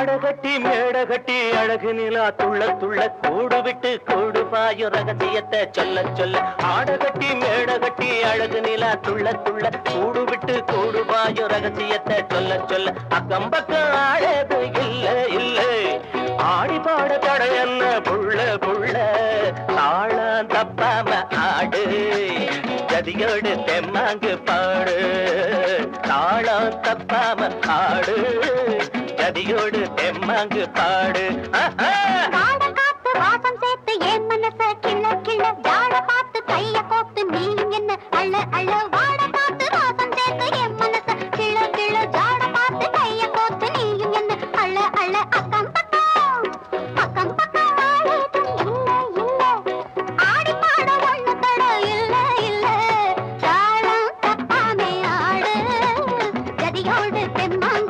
ஆடகட்டி மேடகட்டி அழகு நிலா துள்ள துள்ள கூடு விட்டு கூடு பாயு ரகசியத்தை சொல்ல சொல்ல. ஆடகட்டி மேடகட்டி அழகு நிலா துள்ள துள்ள கூடு விட்டு கூடு பாயு ரகசியத்தை சொல்ல சொல்ல. அக்கம் பக்கம் ஆடது இல்ல இல்ல. ஆடி பாட தடை என்ன புள்ள புள்ள? தாளம் தப்பாம ஆடு. ஜதியோடு தெம்மாங்கு பாடு. தாளம் தப்பாம ஆடு. நதியோடு தெம்மாங்கு பாடு. வாசம் சேர்த்து ஏன் மனச கிள்ள கிள்ள ஜாட பார்த்து கைய கோத்து நீ என்ன அள்ள அள்ள வாட பார்த்து வாசம் சேர்த்து ஏன் தெம்மாங்க